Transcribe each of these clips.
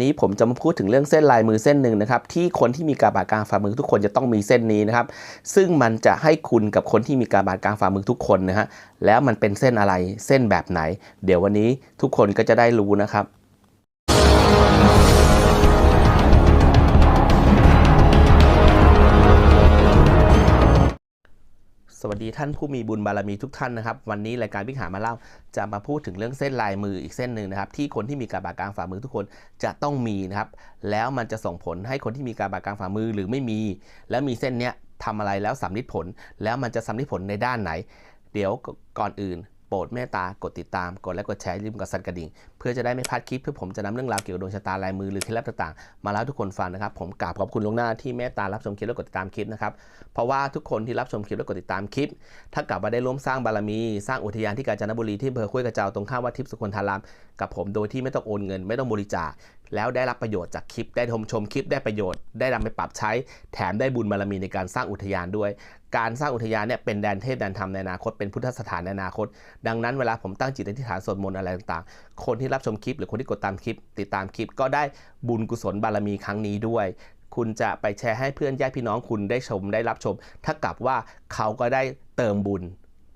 นี้ผมจะมาพูดถึงเรื่องเส้นลายมือเส้นหนึ่งนะครับ ที่คนที่มีกาบาดกลางฝ่ามือทุกคนจะต้องมีเส้นนี้นะครับ ซึ่งมันจะให้คุณกับคนที่มีกาบาดกลางฝ่ามือทุกคนนะฮะแล้วมันเป็นเส้นอะไรเส้นแบบไหน เดี๋ยววันนี้ทุกคนก็จะได้รู้นะครับ สวัสดีท่านผู้มีบุญบารมีทุกท่านนะครับ วันนี้รายการวิหารมาเล่าจะมาพูดถึงเรื่องเส้นลายมืออีกเส้นหนึ่งนะครับ ที่คนที่มีการบากลางฝ่ามือทุกคนจะต้องมีนะครับ แล้วมันจะส่งผลให้คนที่มีการบากลางฝ่ามือหรือไม่มี แล้วมีเส้นเนี้ยทำอะไรแล้วสำลิดผล แล้วมันจะสำลิดผลในด้านไหน เดี๋ยวก่อนอื่น ปรดเมตตากดติดตาม กดและกดแชร์อย่าลืมกดสั่นกระดิ่ง เพื่อจะได้ไม่พลาดคลิปเพื่อผมจะนำเรื่องราวเกี่ยวกับดวงชะตาลายมือหรือเคล็ดลับต่างๆ มาเล่าทุกคนฟังนะครับผมกราบขอบคุณลงหน้าที่เมตตารับชมคลิปและกดติดตามคลิปนะครับเพราะว่าทุกคนที่รับชมคลิปและกดติดตามคลิป ถ้ากลับมาได้ร่วมสร้างบารมี สร้างอุทยานที่กาญจนบุรีที่อำเภอห้วยกระเจ้าตรงข้ามวัดทิพย์สุคนธารามกับผมโดยที่ไม่ต้องโอนเงินไม่ต้องบริจาค แล้วได้รับประโยชน์จากคลิป ได้ชมชมคลิปได้ประโยชน์ ได้นำไปปรับใช้ แถมได้บุญบารมีในการสร้างอุทยานด้วย การสร้างอุทยานเนี่ยเป็นแดนเทพแดนธรรมในอนาคต เป็นพุทธสถานในอนาคต ดังนั้นเวลาผมตั้งจิตอธิษฐานสวดมนต์อะไรต่างๆ คนที่รับชมคลิป หรือคนที่กดตามคลิป ติดตามคลิป ก็ได้บุญกุศลบารมีครั้งนี้ด้วยคุณจะไปแชร์ให้เพื่อนญาติพี่น้องคุณได้ชมได้รับชม ถ้ากับว่าเขาก็ได้เติมบุญ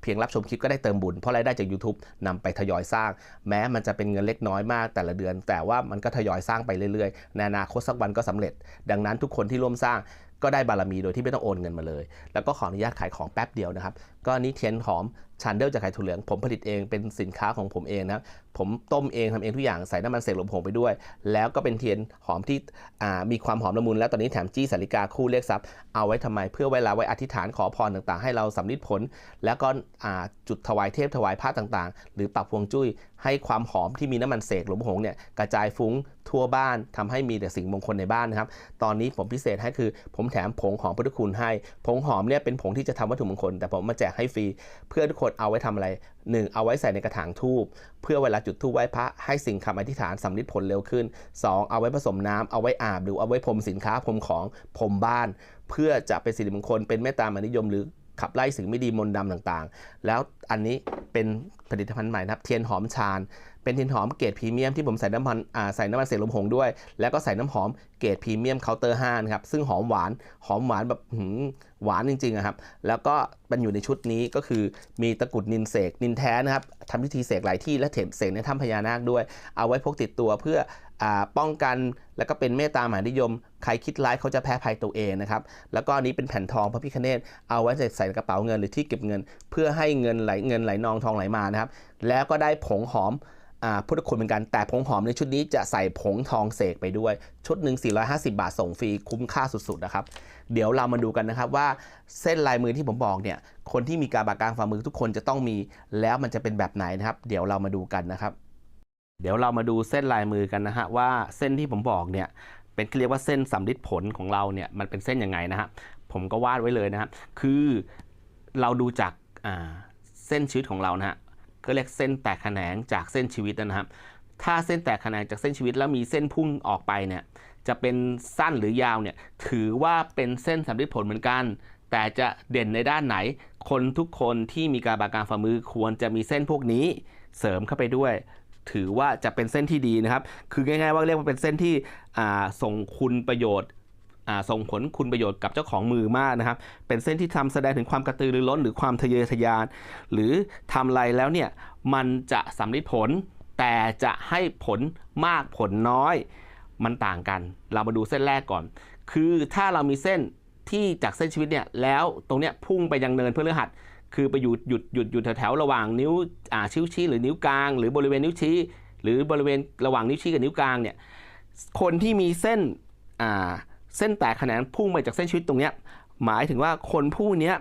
พียงรับชมคลิปก็ได้เติมบุญ เพราะรายได้จาก YouTube นำไปทยอยสร้าง แม้มันจะเป็นเงินเล็กน้อยมากแต่ละเดือน แต่ว่ามันก็ทยอยสร้างไปเรื่อยๆในอนาคตสักวันก็สำเร็จ ดังนั้นทุกคนที่ร่วมสร้างก็ได้บารมีโดยที่ไม่ต้องโอนเงินมาเลย แล้วก็ขออนุญาตขายของแป๊บเดียวนะครับ ก็นี้เทียนหอมชันเดลจากไข่ถั่วเหลือง ผมผลิตเองเป็นสินค้าของผมเองนะผมต้มเองทำเองทุกอย่างใส่น้ำมันเสกหลมผงไปด้วย แล้วก็เป็นเทียนหอมที่มีความหอมละมุนแล้วตอนนี้แถมจี้สาริกาคู่เรียกทรัพย์เอาไว้ทำไมเพื่อเวลาไว้อธิษฐานขอพรต่างๆ ให้เราสำลิดผล แล้วก็จุดถวายเทพถวายพระต่างๆ หรือปรับพวงจุ้ยให้ความหอมที่มีน้ำมันเสกหลมผงเนี่ยกระจายฟุ้ง ทั่วบ้านทำให้มีแต่สิ่งมงคลในบ้านนะครับ ตอนนี้ผมพิเศษให้คือ ผมแถมผงหอมพุทธคุณให้ ผงหอมเนี่ยเป็นผงที่จะทำวัตถุมงคล แต่ผมมาแจกให้ฟรี เพื่อทุกคนเอาไว้ทำอะไร 1. เอาไว้ใส่ในกระถางทูบเพื่อเวลาจุดธูปไหว้พระให้สิ่งคำอธิษฐานสำลิดผลเร็วขึ้น 2. เอาไว้ผสมน้ำเอาไว้อาบหรือเอาไว้พรมสินค้าพรมของพรมบ้าน เพื่อจะเป็นสิริมงคล เป็นเมตตามหานิยมหรือขับไล่สิ่งไม่ดีมนต์ดำต่างๆ แล้วอันนี้เป็นผลิตภัณฑ์ใหม่นะครับ เทียนหอมชาญ เป็นเทียนหอมเกรดพรีเมียมที่ผมใส่น้ำมันอ่าใส่น้ำมันเสกลมผงด้วย แล้วก็ใส่น้ำหอมเกรดพรีเมียมเคาน์เตอร์5นะครับซึ่งหอมหวานหอมหวานแบบหวานจริงๆครับแล้วก็มันอยู่ในชุดนี้ก็คือมีตะกุดนินเสกนินแท้นะครับทำพิธีเสกหลายที่และเถมเสกในถ้ำพญานาคด้วย เอาไว้พกติดตัวเพื่ออป้องกันแล้วก็เป็นเมตตามหานิยม ใครคิดร้ายเขาจะแพ้ภัยตัวเองนะครับ แล้วก็อันนี้เป็นแผ่นทองพระพิคเนตเอาไว้ใส่ในกระเป๋าเงินหรือที่เก็บเงิน เพื่อให้เงินไหลเงินไหลนองทองไหลมานะครับ แล้วก็ได้ผงหอม พุทธคุณเหมือนกันแต่ผงหอมในชุดนี้จะใส่ผงทองเสกไปด้วย ชุดหนึ่ง450 บาทส่งฟรีคุ้มค่าสุดๆนะครับ เดี๋ยวเรามาดูกันนะครับว่าเส้นลายมือที่ผมบอกเนี่ยคนที่มีการบากลางฝ่ามือทุกคนจะต้องมีแล้วมันจะเป็นแบบไหนนะครับ เดี๋ยวเรามาดูกันนะครับ เดี๋ยวเรามาดูเส้นลายมือกันนะฮะว่าเส้นที่ผมบอกเนี่ยเป็นเรียกว่าเส้นสำลิดผลของเราเนี่ยมันเป็นเส้นยังไงนะฮะผมก็วาดไว้เลยนะครับคือเราดูจากเส้นชีวิตของเรานะฮะ ก็เรียกเส้นแตกแขนงจากเส้นชีวิตนะครับ ถ้าเส้นแตกแขนงจากเส้นชีวิตแล้วมีเส้นพุ่งออกไปเนี่ยจะเป็นสั้นหรือยาวเนี่ยถือว่าเป็นเส้นสำลิดผลเหมือนกัน แต่จะเด่นในด้านไหน คนทุกคนที่มีการบากกางฝ่ามือควรจะมีเส้นพวกนี้เสริมเข้าไปด้วย ถือว่าจะเป็นเส้นที่ดีนะครับ คือง่ายๆว่าเรียกว่าเป็นเส้นที่ส่งคุณประโยชน์ ส่งผลคุณประโยชน์กับเจ้าของมือมากนะครับ เป็นเส้นที่ทำแสดงถึงความกระตือรือร้น หรือความทะเยอทะยาน หรือทำอะไรแล้วเนี่ยมันจะสำลิดผล แต่จะให้ผลมากผลน้อย มันต่างกัน เรามาดูเส้นแรกก่อน คือถ้าเรามีเส้นที่จากเส้นชีวิตเนี่ยแล้วตรงเนี้ยพุ่งไปยังเนินเพฤหัสคือไปหยุดหยุดหยุดหยุดแถวๆระหว่างนิ้วอ่าชี้ชี้หรือนิ้วกลาง หรือบริเวณนิ้วชี้ หรือบริเวณระหว่างนิ้วชี้กับนิ้วกลางเนี่ยคนที่มีเส้นอ่า เส้นแตกแขนงพุ่งไปจากเส้นชีวิตตรงนี้หมายถึงว่าคนผู้นี้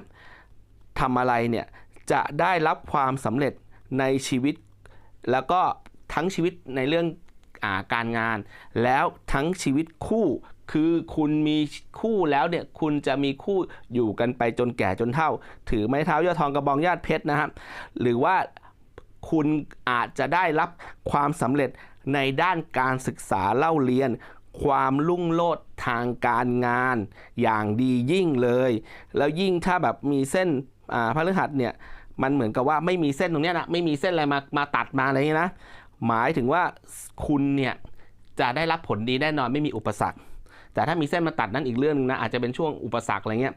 ทำอะไรเนี่ยจะได้รับความสำเร็จในชีวิต แล้วก็ทั้งชีวิตในเรื่องอาการงาน แล้วทั้งชีวิตคู่คือคุณมีคู่แล้วเนี่ยคุณจะมีคู่อยู่กันไปจนแก่จนเฒ่า ถือไม้เท้ายอดทองกระบองญาติเพชรนะครับหรือว่าคุณอาจจะได้รับความสำเร็จในด้านการศึกษาเล่าเรียน ความลุ่งโลดทางการงานอย่างดียิ่งเลย แล้วยิ่งถ้าแบบมีเส้นอ่าพฤหัสเนี่ยมันเหมือนกับว่าไม่มีเส้นตรงนี้นะไม่มีเส้นอะไรมามาตัดมาอะไรอย่างนี้นะ หมายถึงว่าคุณเนี่ยจะได้รับผลดีแน่นอนไม่มีอุปสรรค แต่ถ้ามีเส้นมาตัดนั่นอีกเรื่องหนึงนะอาจจะเป็นช่วงอุปสรรคอะไรเงี้ย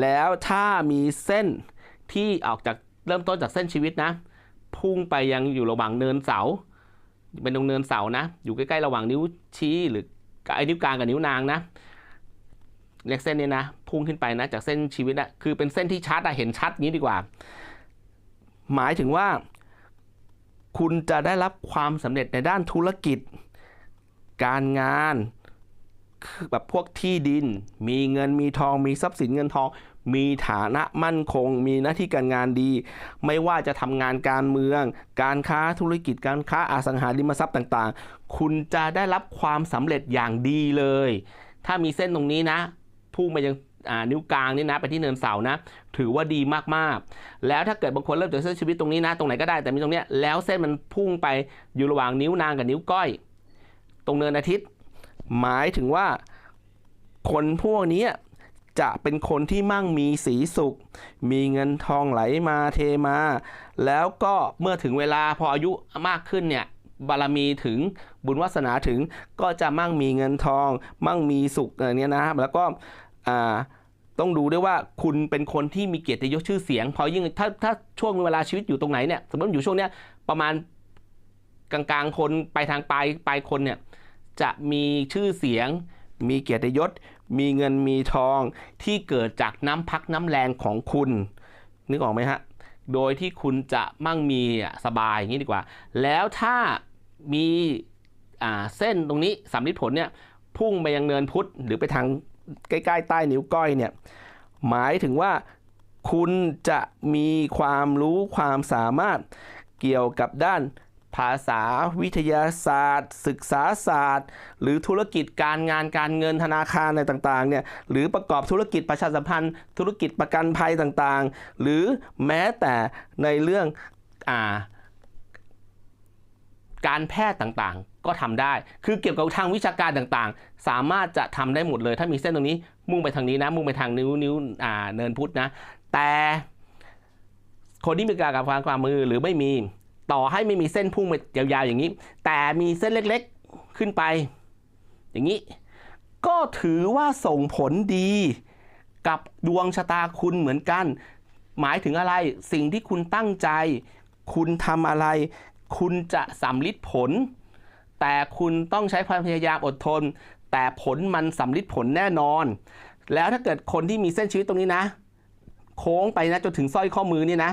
แล้วถ้ามีเส้นที่ออกจากเริ่มต้นจากเส้นชีวิตนะ พุ่งไปยังอยู่ระหว่างเนินเสา เป็นตรงเนินเสานะ อยู่ใกล้ๆระหว่างนิ้วชี้หรือ ไอ้นิ้วกลางกับนิ้วนางนะเรียกเส้นนี้นะพุ่งขึ้นไปนะจากเส้นชีวิตอะคือเป็นเส้นที่ชัดอะเห็นชัดงี้ดีกว่า หมายถึงว่า คุณจะได้รับความสำเร็จในด้านธุรกิจ การงานคือแบบพวกที่ดิน มีเงินมีทองมีทรัพย์สินเงินทอง มีฐานะมั่นคง มีหน้าที่การงานดี ไม่ว่าจะทำงานการเมือง การค้าธุรกิจการค้าอสังหาริมทรัพย์ต่างๆ คุณจะได้รับความสำเร็จอย่างดีเลย ถ้ามีเส้นตรงนี้นะพุ่งไปยังนิ้วกลางนี่นะไปที่เนินเสานะ ถือว่าดีมากๆ แล้วถ้าเกิดบางคนเริ่มจากเส้นชีวิตตรงนี้นะ ตรงไหนก็ได้แต่มีตรงเนี้ยแล้วเส้นมันพุ่งไปอยู่ระหว่างนิ้วนางกับนิ้วก้อย ตรงเนินอาทิตย์ หมายถึงว่าคนพวกนี้ จะเป็นคนที่มั่งมีสีสุข มีเงินทองไหลมาเทมา แล้วก็เมื่อถึงเวลาพออายุมากขึ้นเนี่ยบารมีถึงบุญวาสนาถึงก็จะมั่งมีเงินทอง มั่งมีสุขอะไรเนี้ยนะแล้วก็ต้องดูด้วยว่าคุณเป็นคนที่มีเกียรติยศชื่อเสียง พอยิ่งถ้าถ้าช่วงเวลาชีวิตอยู่ตรงไหนเนี่ยสมมติอยู่ช่วงเนี้ยประมาณกลางๆคนไปทางปลายปลายคนเนี่ยจะมีชื่อเสียง มีเกียรติยศ มีเงินมีทองที่เกิดจากน้ำพักน้ำแรงของคุณ นึกออกไหมฮะ โดยที่คุณจะมั่งมีสบายอย่างนี้ดีกว่า แล้วถ้ามีเส้นตรงนี้สำลิดผลเนี่ยพุ่งไปยังเนินพุทธหรือไปทางใกล้ๆใต้นิ้วก้อยเนี่ยหมายถึงว่าคุณจะมีความรู้ความสามารถเกี่ยวกับด้าน ภาษาวิทยาศาสตร์ ศึกษาศาสตร์ หรือธุรกิจการงานการเงินธนาคารอะไรต่างๆเนี่ยหรือประกอบธุรกิจประชาสัมพันธ์ ธุรกิจประกันภัยต่างๆ หรือแม้แต่ในเรื่องอ่าการแพทย์ต่างๆ ก็ทำได้ คือเกี่ยวกับทางวิชาการต่างๆ สามารถจะทำได้หมดเลย ถ้ามีเส้นตรงนี้ มุ่งไปทางนี้นะ มุ่งไปทางนิ้วนิ้วอ่าเนินพุทธนะ แต่คนที่มีการกับความความมือหรือไม่มี ต่อให้ไม่มีเส้นพุ่งไปยาวๆอย่างนี้ แต่มีเส้นเล็กๆขึ้นไป อย่างนี้ ก็ถือว่าส่งผลดีกับดวงชะตาคุณเหมือนกัน หมายถึงอะไรสิ่งที่คุณตั้งใจ คุณทำอะไร คุณจะสำลิดผล แต่คุณต้องใช้ความพยายามอดทน แต่ผลมันสำลิดผลแน่นอน แล้วถ้าเกิดคนที่มีเส้นชีวิตตรงนี้นะ โค้งไปนะจนถึงสร้อยข้อมือนี่นะ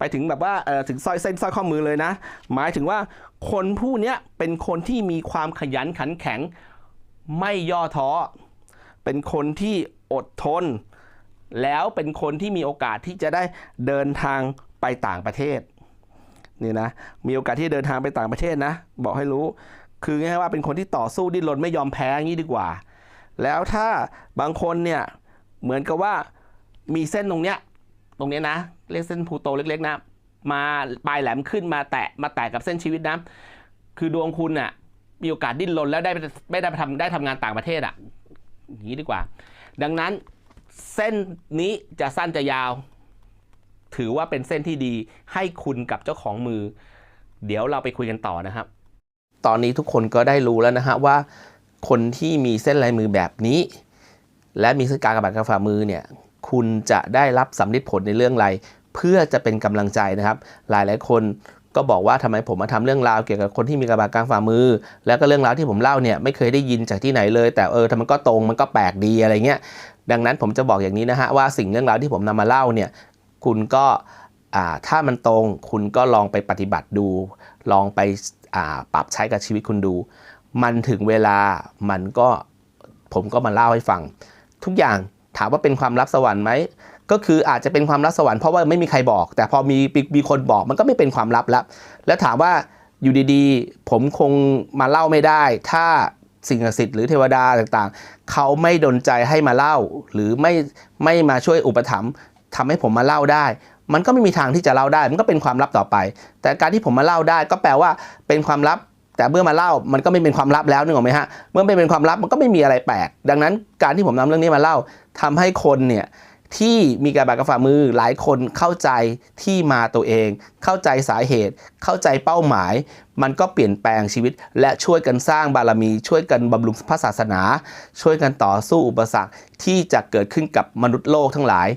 ไปถึงแบบว่าถึงสร้อยเส้นสร้อยข้อมือเลยนะ หมายถึงว่าคนผู้นี้เป็นคนที่มีความขยันขันแข็ง ไม่ย่อท้อ เป็นคนที่อดทน แล้วเป็นคนที่มีโอกาสที่จะได้เดินทางไปต่างประเทศนี่นะมีโอกาสที่จะเดินทางไปต่างประเทศนะ บอกให้รู้ คือง่ายว่าเป็นคนที่ต่อสู้ดิ้นรนไม่ยอมแพ้อย่างนี้ดีกว่า แล้วถ้าบางคนเนี่ยเหมือนกับว่ามีเส้นตรงเนี้ย ตรงนี้นะเรียกเส้นพลูโตเล็กๆนะมาปลายแหลมขึ้นมาแตะมาแตะกับเส้นชีวิตนะคือดวงคุณน่ะมีโอกาสดิ้นรนแล้วได้ไม่ได้ทำได้ทำงานต่างประเทศอะอย่างนี้ดีกว่า ดังนั้นเส้นนี้จะสั้นจะยาว ถือว่าเป็นเส้นที่ดีให้คุณกับเจ้าของมือ เดี๋ยวเราไปคุยกันต่อนะครับ ตอนนี้ทุกคนก็ได้รู้แล้วนะฮะว่า คนที่มีเส้นลายมือแบบนี้ และมีเส้นกากระบาดกระฝ่ามือเนี่ย คุณจะได้รับสำลิดผลในเรื่องอะไร เพื่อจะเป็นกำลังใจนะครับ หลายหลายคนก็บอกว่าทำไมผมมาทำเรื่องราวเกี่ยวกับคนที่มีกระบาดกลางฝ่ามือ แล้วก็เรื่องราวที่ผมเล่าเนี่ยไม่เคยได้ยินจากที่ไหนเลย แต่เออทำมันก็ตรงมันก็แปลกดีอะไรเงี้ยดังนั้นผมจะบอกอย่างนี้นะฮะว่าสิ่งเรื่องราวที่ผมนำมาเล่าเนี่ยคุณก็ถ้ามันตรงคุณก็ลองไปปฏิบัติดู ลองไปปรับใช้กับชีวิตคุณดู มันถึงเวลามันก็ผมก็มาเล่าให้ฟัง ทุกอย่าง ถามว่าเป็นความลับสวรรค์ไหมก็คืออาจจะเป็นความลับสวรรค์เพราะว่าไม่มีใครบอก แต่พอมีมีคนบอกมันก็ไม่เป็นความลับแล้ว แล้วถามว่าอยู่ดีๆ ผมคงมาเล่าไม่ได้ ถ้าสิ่งศักดิ์สิทธิ์หรือเทวดาต่างๆ เขาไม่ดนใจให้มาเล่า หรือไม่ไม่มาช่วยอุปถัมภ์ทำให้ผมมาเล่าได้ มันก็ไม่มีทางที่จะเล่าได้ มันก็เป็นความลับต่อไป แต่การที่ผมมาเล่าได้ก็แปลว่าเป็นความลับ แต่เมื่อมาเล่ามันก็ไม่เป็นความลับแล้วนึกออกไหมฮะ เมื่อไม่เป็นความลับมันก็ไม่มีอะไรแปลก ดังนั้นการที่ผมนำเรื่องนี้มาเล่า ทำให้คนเนี่ยที่มีการบากกาฝ่ามือหลายคนเข้าใจที่มาตัวเอง เข้าใจสาเหตุ เข้าใจเป้าหมาย มันก็เปลี่ยนแปลงชีวิต และช่วยกันสร้างบารมี ช่วยกันบำรุงพระศาสนา ช่วยกันต่อสู้อุปสรรคที่จะเกิดขึ้นกับมนุษย์โลกทั้งหลาย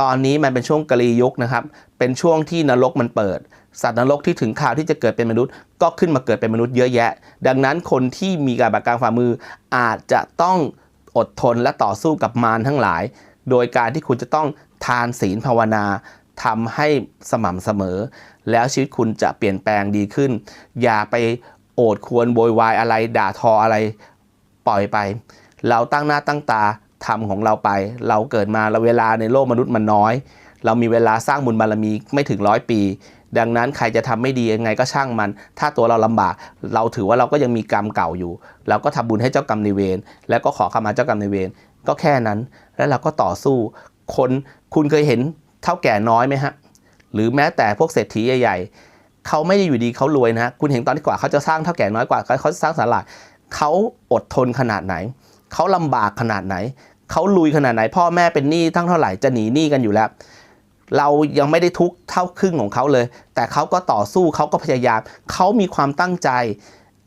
ตอนนี้มันเป็นช่วงกะลียุคนะครับ เป็นช่วงที่นรกมันเปิด สัตว์นรกที่ถึงข่าวที่จะเกิดเป็นมนุษย์ ก็ขึ้นมาเกิดเป็นมนุษย์เยอะแยะ ดังนั้นคนที่มีการบากกางฝ่ามืออาจจะต้อง อดทนและต่อสู้กับมารทั้งหลาย โดยการที่คุณจะต้องทานศีลภาวนาทำให้สม่ำเสมอ แล้วชีวิตคุณจะเปลี่ยนแปลงดีขึ้น อย่าไปโอดควรโวยวายอะไรด่าทออะไรปล่อยไป เราตั้งหน้าตั้งตาทำของเราไป เราเกิดมาเราเวลาในโลกมนุษย์มันน้อย เรามีเวลาสร้างบุญบารมีไม่ถึงร้อยปี ดังนั้นใครจะทำไม่ดียังไงก็ช่างมัน ถ้าตัวเราลำบาก เราถือว่าเราก็ยังมีกรรมเก่าอยู่ เราก็ทำบุญให้เจ้ากรรมนายเวรแล้วก็ขอขมาเจ้ากรรมนายเวรก็แค่นั้น แล้วเราก็ต่อสู้ คนคุณเคยเห็นเท่าแก่น้อยไหมฮะหรือแม้แต่พวกเศรษฐีใหญ่ๆเขาไม่ได้อยู่ดีเขารวยนะคุณเห็นตอนที่กว่าเขาจะสร้างเท่าแก่น้อยกว่าเขาจะสร้างศาลาเขาอดทนขนาดไหนเขาลำบากขนาดไหนเขาลุยขนาดไหน พ่อแม่เป็นหนี้ทั้งเท่าไหร่จะหนีหนี้กันอยู่แล้ว เรายังไม่ได้ทุกเท่าครึ่งของเขาเลย แต่เขาก็ต่อสู้เขาก็พยายามเขามีความตั้งใจ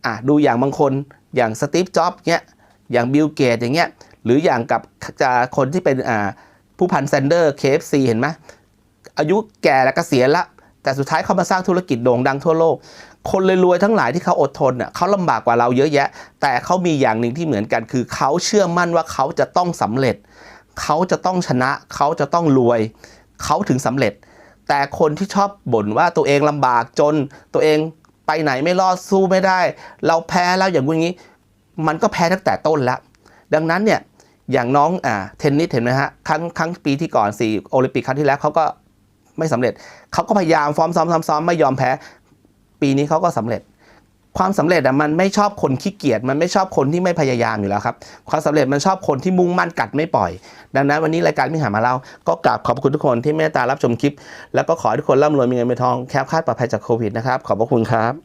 อะดูอย่างบางคนอย่างสตีฟจ็อบส์เนี้ยอย่างบิลเกตอย่างเงี้ยหรืออย่างกับจะคนที่เป็นอ่าผู้พันแซนเดอร์ KFC เห็นไหมอายุแก่แล้วก็เสียละ แต่สุดท้ายเขามาสร้างธุรกิจโด่งดังทั่วโลก คนรวยๆทั้งหลายที่เขาอดทนน่ะเขาลำบากกว่าเราเยอะแยะ แต่เขามีอย่างหนึ่งที่เหมือนกัน คือเขาเชื่อมั่นว่าเขาจะต้องสำเร็จ เขาจะต้องชนะ เขาจะต้องรวย เขาถึงสำเร็จ แต่คนที่ชอบบ่นว่าตัวเองลำบากจนตัวเองไปไหนไม่รอดสู้ไม่ได้ เราแพ้แล้วอย่างงี้ มันก็แพ้ตั้งแต่ต้นแล้ว ดังนั้นเนี่ยอย่างน้องอ่าเทนนิสเห็นไหมฮะครั้งครั้งปีที่ก่อนสี่โอลิมปิกครั้งที่แล้วเขาก็ไม่สำเร็จเขาก็พยายามฟอร์มซ้อมซ้อมซ้อมไม่ยอมแพ้ ปีนี้เขาก็สำเร็จ ความสำเร็จอะมันไม่ชอบคนขี้เกียจมันไม่ชอบคนที่ไม่พยายามอยู่แล้วครับความสำเร็จมันชอบคนที่มุ่งมั่นกัดไม่ปล่อย ดังนั้นวันนี้รายการมิหามาเล่าก็กราบขอบคุณทุกคนที่เมตตารับชมคลิป แล้วก็ขอให้ทุกคนร่ำรวยมีเงินมีทองแคล้วคลาดปลอดภัยจากโควิดนะครับขอบพระคุณครับ